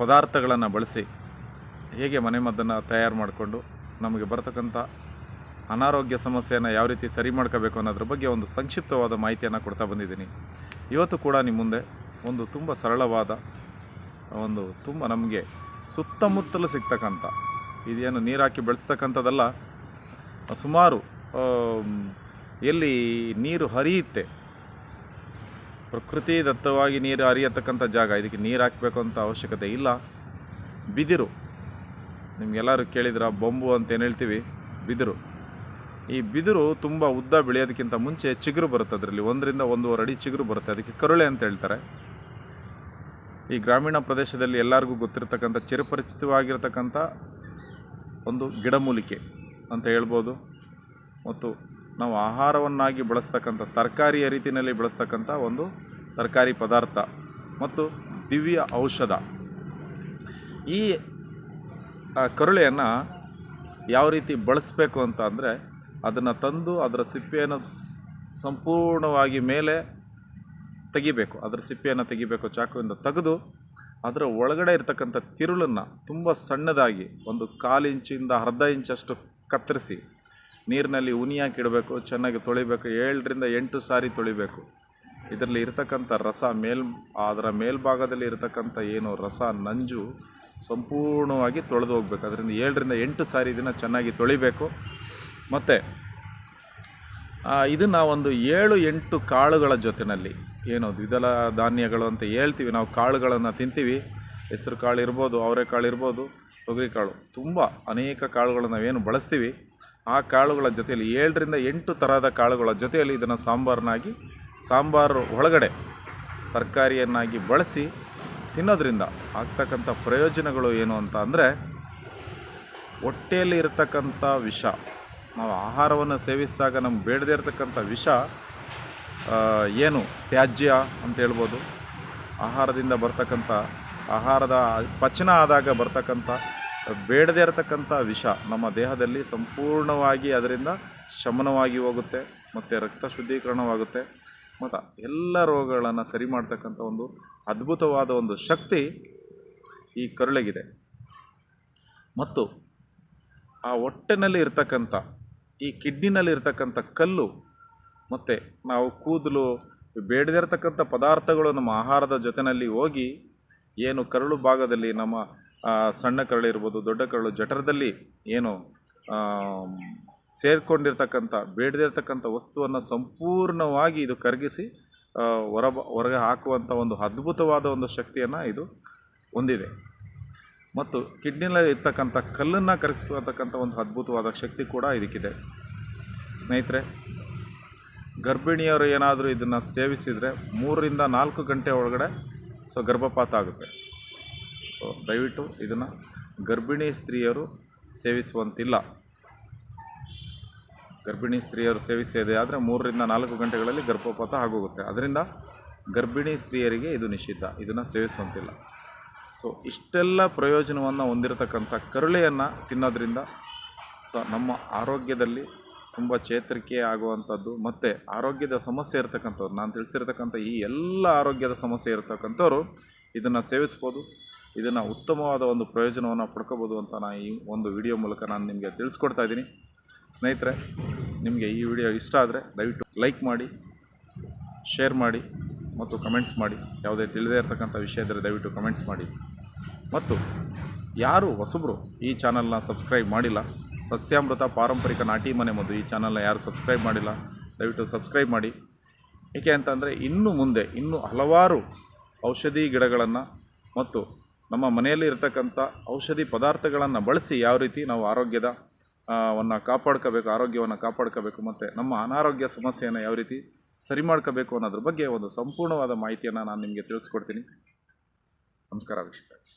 ಪದಾರ್ಥಗಳನ್ನು ಬಳಸಿ ಹೇಗೆ ಮನೆಮದ್ದನ್ನು ತಯಾರು ಮಾಡಿಕೊಂಡು ನಮಗೆ ಬರತಕ್ಕಂಥ ಅನಾರೋಗ್ಯ ಸಮಸ್ಯೆಯನ್ನು ಯಾವ ರೀತಿ ಸರಿ ಮಾಡ್ಕೋಬೇಕು ಅನ್ನೋದ್ರ ಬಗ್ಗೆ ಒಂದು ಸಂಕ್ಷಿಪ್ತವಾದ ಮಾಹಿತಿಯನ್ನು ಕೊಡ್ತಾ ಬಂದಿದ್ದೀನಿ. ಇವತ್ತು ಕೂಡ ನಿಮ್ಮ ಮುಂದೆ ಒಂದು ತುಂಬ ಸರಳವಾದ, ಒಂದು ತುಂಬ ನಮಗೆ ಸುತ್ತಮುತ್ತಲು ಸಿಗ್ತಕ್ಕಂಥ ಇದೇನು ನೀರು ಹಾಕಿ ಬೆಳೆಸ್ತಕ್ಕಂಥದ್ದಲ್ಲ, ಸುಮಾರು ಎಲ್ಲಿ ನೀರು ಹರಿಯುತ್ತೆ ಪ್ರಕೃತಿ ದತ್ತವಾಗಿ ನೀರು ಹರಿಯತಕ್ಕಂಥ ಜಾಗ, ಇದಕ್ಕೆ ನೀರು ಹಾಕಬೇಕು ಅಂತ ಅವಶ್ಯಕತೆ ಇಲ್ಲ. ಬಿದಿರು. ನಿಮಗೆಲ್ಲರೂ ಕೇಳಿದ್ರ, ಬೊಂಬು ಅಂತ ಏನು ಹೇಳ್ತೀವಿ? ಬಿದಿರು. ಈ ಬಿದಿರು ತುಂಬ ಉದ್ದ ಬೆಳೆಯೋದಕ್ಕಿಂತ ಮುಂಚೆ ಚಿಗುರು ಬರುತ್ತೆ ಅದರಲ್ಲಿ. ಒಂದರಿಂದ ಒಂದೂವರೆ ಅಡಿ ಚಿಗುರು ಬರುತ್ತೆ. ಅದಕ್ಕೆ ಕರುಳೆ ಅಂತ ಹೇಳ್ತಾರೆ. ಈ ಗ್ರಾಮೀಣ ಪ್ರದೇಶದಲ್ಲಿ ಎಲ್ಲರಿಗೂ ಗೊತ್ತಿರತಕ್ಕಂಥ, ಚಿರಪರಿಚಿತವಾಗಿರ್ತಕ್ಕಂಥ ಒಂದು ಗಿಡಮೂಲಿಕೆ ಅಂತ ಹೇಳ್ಬೋದು. ಮತ್ತು ನಾವು ಆಹಾರವನ್ನಾಗಿ ಬಳಸ್ತಕ್ಕಂಥ, ತರಕಾರಿಯ ರೀತಿಯಲ್ಲಿ ಬಳಸ್ತಕ್ಕಂಥ ಒಂದು ತರಕಾರಿ ಪದಾರ್ಥ ಮತ್ತು ದಿವ್ಯ ಔಷಧ. ಈ ಕರುಳೆಯನ್ನು ಯಾವ ರೀತಿ ಬಳಸಬೇಕು ಅಂತ ಅಂದರೆ ಅದನ್ನು ತಂದು ಅದರ ಸಿಪ್ಪೆಯನ್ನು ಸಂಪೂರ್ಣವಾಗಿ ಮೇಲೆ ತೆಗಿಬೇಕು. ಅದರ ಸಿಪ್ಪೆಯನ್ನು ತೆಗಿಬೇಕು, ಚಾಕುವಿಂದ ತೆಗೆದು ಅದರ ಒಳಗಡೆ ಇರತಕ್ಕಂಥ ತಿರುಳನ್ನು ತುಂಬ ಸಣ್ಣದಾಗಿ ಒಂದು ಕಾಲು ಇಂಚಿಂದ ಅರ್ಧ ಇಂಚಷ್ಟು ಕತ್ತರಿಸಿ ನೀರಿನಲ್ಲಿ ಉನಿ ಹಾಕಿಡಬೇಕು ಚೆನ್ನಾಗಿ ತೊಳಿಬೇಕು, ಏಳರಿಂದ ಎಂಟು ಸಾರಿ ತೊಳಿಬೇಕು. ಇದರಲ್ಲಿ ಇರತಕ್ಕಂಥ ರಸ ಮೇಲ್, ಅದರ ಮೇಲ್ಭಾಗದಲ್ಲಿ ಇರತಕ್ಕಂಥ ಏನು ರಸ, ನಂಜು ಸಂಪೂರ್ಣವಾಗಿ ತೊಳೆದು ಹೋಗ್ಬೇಕು. ಅದರಿಂದ ಏಳರಿಂದ ಎಂಟು ಸಾರಿ ಇದನ್ನು ಚೆನ್ನಾಗಿ ತೊಳಿಬೇಕು. ಮತ್ತು ಇದನ್ನು ಒಂದು ಏಳು ಎಂಟು ಕಾಳುಗಳ ಜೊತೆಯಲ್ಲಿ ಏನು ದ್ವಿದಳ ಧಾನ್ಯಗಳು ಅಂತ ಹೇಳ್ತೀವಿ. ನಾವು ಕಾಳುಗಳನ್ನು ತಿಂತೀವಿ. ಹೆಸರು ಕಾಳು ಇರ್ಬೋದು, ಅವರೆಕಾಳು ಇರ್ಬೋದು ತೊಗರಿಕಾಳು ತುಂಬ ಅನೇಕ ಕಾಳುಗಳು ನಾವೇನು ಬಳಸ್ತೀವಿ. ಆ ಕಾಳುಗಳ ಜೊತೆಯಲ್ಲಿ ಏಳರಿಂದ ಎಂಟು ಥರದ ಕಾಳುಗಳ ಜೊತೆಯಲ್ಲಿ ಇದನ್ನು ಸಾಂಬಾರನ್ನಾಗಿ, ಸಾಂಬಾರು ಒಳಗಡೆ ತರಕಾರಿಯನ್ನಾಗಿ ಬಳಸಿ ತಿನ್ನೋದ್ರಿಂದ ಆಗ್ತಕ್ಕಂಥ ಪ್ರಯೋಜನಗಳು ಏನು ಅಂತ ಅಂದರೆ, ಹೊಟ್ಟೆಯಲ್ಲಿ ಇರತಕ್ಕಂಥ ವಿಷ, ನಾವು ಆಹಾರವನ್ನು ಸೇವಿಸಿದಾಗ ನಮ್ಗೆ ಬೇಡದೇ ಇರತಕ್ಕಂಥ ವಿಷ ಏನು ತ್ಯಾಜ್ಯ ಅಂತ ಹೇಳ್ಬೋದು. ಆಹಾರದಿಂದ ಬರ್ತಕ್ಕಂಥ, ಆಹಾರದ ಪಚನ ಆದಾಗ ಬರ್ತಕ್ಕಂಥ ಬೇಡದೇ ಇರತಕ್ಕಂಥ ವಿಷ ನಮ್ಮ ದೇಹದಲ್ಲಿ ಸಂಪೂರ್ಣವಾಗಿ ಅದರಿಂದ ಶಮನವಾಗಿ ಹೋಗುತ್ತೆ, ಮತ್ತು ರಕ್ತ ಶುದ್ಧೀಕರಣವಾಗುತ್ತೆ. ಮತ್ತು ಎಲ್ಲ ರೋಗಗಳನ್ನು ಸರಿ ಮಾಡ್ತಕ್ಕಂಥ ಒಂದು ಅದ್ಭುತವಾದ ಒಂದು ಶಕ್ತಿ ಈ ಕರುಳಿಗಿದೆ. ಮತ್ತು ಆ ಹೊಟ್ಟೆನಲ್ಲಿ ಇರ್ತಕ್ಕಂಥ, ಈ ಕಿಡ್ನಿನಲ್ಲಿ ಇರ್ತಕ್ಕಂಥ ಕಲ್ಲು, ಮತ್ತು ನಾವು ಕೂದಲು ಬೇಡದಿರತಕ್ಕಂಥ ಪದಾರ್ಥಗಳು ನಮ್ಮ ಆಹಾರದ ಜೊತೆಯಲ್ಲಿ ಹೋಗಿ, ಏನು ಕರುಳು ಭಾಗದಲ್ಲಿ ನಮ್ಮ ಸಣ್ಣ ಕರಳು ಇರ್ಬೋದು, ದೊಡ್ಡ ಕರಳು, ಜಠರದಲ್ಲಿ ಏನು ಸೇರಿಕೊಂಡಿರ್ತಕ್ಕಂಥ, ಬೇಡದಿರ್ತಕ್ಕಂಥ ವಸ್ತುವನ್ನು ಸಂಪೂರ್ಣವಾಗಿ ಇದು ಕರಗಿಸಿ ಹೊರ ಹೊರಗೆ ಹಾಕುವಂಥ ಒಂದು ಅದ್ಭುತವಾದ ಒಂದು ಶಕ್ತಿಯನ್ನು ಇದು ಹೊಂದಿದೆ. ಮತ್ತು ಕಿಡ್ನಿನಲ್ಲಿ ಇರ್ತಕ್ಕಂಥ ಕಲ್ಲನ್ನು ಕರಗಿಸತಕ್ಕಂಥ ಒಂದು ಅದ್ಭುತವಾದ ಶಕ್ತಿ ಕೂಡ ಇದಕ್ಕಿದೆ. ಸ್ನೇಹಿತರೆ, ಗರ್ಭಿಣಿಯರು ಏನಾದರೂ ಇದನ್ನು ಸೇವಿಸಿದರೆ ಮೂರರಿಂದ ನಾಲ್ಕು ಗಂಟೆ ಒಳಗಡೆ ಸೊ ಗರ್ಭಪಾತ ಆಗುತ್ತೆ. ಸೊ ದಯವಿಟ್ಟು ಇದನ್ನು ಗರ್ಭಿಣಿ ಸ್ತ್ರೀಯರು ಸೇವಿಸುವಂತಿಲ್ಲ. ಗರ್ಭಿಣಿ ಸ್ತ್ರೀಯರು ಸೇವಿಸಿದೆ ಆದರೆ ಮೂರರಿಂದ ನಾಲ್ಕು ಗಂಟೆಗಳಲ್ಲಿ ಗರ್ಭಪಾತ ಆಗೋಗುತ್ತೆ. ಅದರಿಂದ ಗರ್ಭಿಣಿ ಸ್ತ್ರೀಯರಿಗೆ ಇದು ನಿಷಿದ್ಧ. ಇದನ್ನು ಸೇವಿಸುವಂತಿಲ್ಲ. ಸೊ ಇಷ್ಟೆಲ್ಲ ಪ್ರಯೋಜನವನ್ನು ಹೊಂದಿರತಕ್ಕಂಥ ಕರುಳೆಯನ್ನು ತಿನ್ನೋದ್ರಿಂದ ಸೊ ನಮ್ಮ ಆರೋಗ್ಯದಲ್ಲಿ ತುಂಬ ಚೇತರಿಕೆ ಆಗುವಂಥದ್ದು ಮತ್ತು ಆರೋಗ್ಯದ ಸಮಸ್ಯೆ ಇರತಕ್ಕಂಥವ್ರು, ನಾನು ತಿಳಿಸಿರ್ತಕ್ಕಂಥ ಈ ಎಲ್ಲ ಆರೋಗ್ಯದ ಸಮಸ್ಯೆ ಇರತಕ್ಕಂಥವ್ರು ಇದನ್ನು ಸೇವಿಸ್ಬೋದು. ಇದನ್ನು ಉತ್ತಮವಾದ ಒಂದು ಪ್ರಯೋಜನವನ್ನು ಪಡ್ಕೋಬೋದು ಅಂತ ನಾನು ಈ ಒಂದು ವಿಡಿಯೋ ಮೂಲಕ ನಾನು ನಿಮಗೆ ತಿಳಿಸ್ಕೊಡ್ತಾ ಇದ್ದೀನಿ. ಸ್ನೇಹಿತರೆ, ನಿಮಗೆ ಈ ವಿಡಿಯೋ ಇಷ್ಟ ಆದರೆ ದಯವಿಟ್ಟು ಲೈಕ್ ಮಾಡಿ ಶೇರ್ ಮಾಡಿ ಮತ್ತು ಕಮೆಂಟ್ಸ್ ಮಾಡಿ. ಯಾವುದೇ ತಿಳಿದೇ ಇರತಕ್ಕಂಥ ವಿಷಯ ಇದ್ದರೆ ದಯವಿಟ್ಟು ಕಮೆಂಟ್ಸ್ ಮಾಡಿ. ಮತ್ತು ಯಾರು ಹೊಸಬರು ಈ ಚಾನಲ್ನ ಸಬ್ಸ್ಕ್ರೈಬ್ ಮಾಡಿಲ್ಲ, ಸಸ್ಯಾಮೃತ ಪಾರಂಪರಿಕ ನಾಟಿ ಮನೆ ಮದ್ದು ಈ ಚಾನಲ್ನ ಯಾರು ಸಬ್ಸ್ಕ್ರೈಬ್ ಮಾಡಿಲ್ಲ, ದಯವಿಟ್ಟು ಸಬ್ಸ್ಕ್ರೈಬ್ ಮಾಡಿ. ಏಕೆ ಅಂತಂದರೆ ಇನ್ನು ಮುಂದೆ ಇನ್ನೂ ಹಲವಾರು ಔಷಧಿ ಗಿಡಗಳನ್ನು ಮತ್ತು ನಮ್ಮ ಮನೆಯಲ್ಲಿ ಇರತಕ್ಕಂಥ ಔಷಧಿ ಪದಾರ್ಥಗಳನ್ನು ಬಳಸಿ ಯಾವ ರೀತಿ ನಾವು ಆರೋಗ್ಯದ ವನ್ನು ಕಾಪಾಡ್ಕೋಬೇಕು, ಆರೋಗ್ಯವನ್ನು ಕಾಪಾಡ್ಕೋಬೇಕು, ಮತ್ತು ನಮ್ಮ ಅನಾರೋಗ್ಯ ಸಮಸ್ಯೆಯನ್ನು ಯಾವ ರೀತಿ ಸರಿ ಮಾಡ್ಕೋಬೇಕು ಅನ್ನೋದ್ರ ಬಗ್ಗೆ ಒಂದು ಸಂಪೂರ್ಣವಾದ ಮಾಹಿತಿಯನ್ನು ನಾನು ನಿಮಗೆ ತಿಳಿಸ್ಕೊಡ್ತೀನಿ. ನಮಸ್ಕಾರ ವೀಕ್ಷಕರೇ.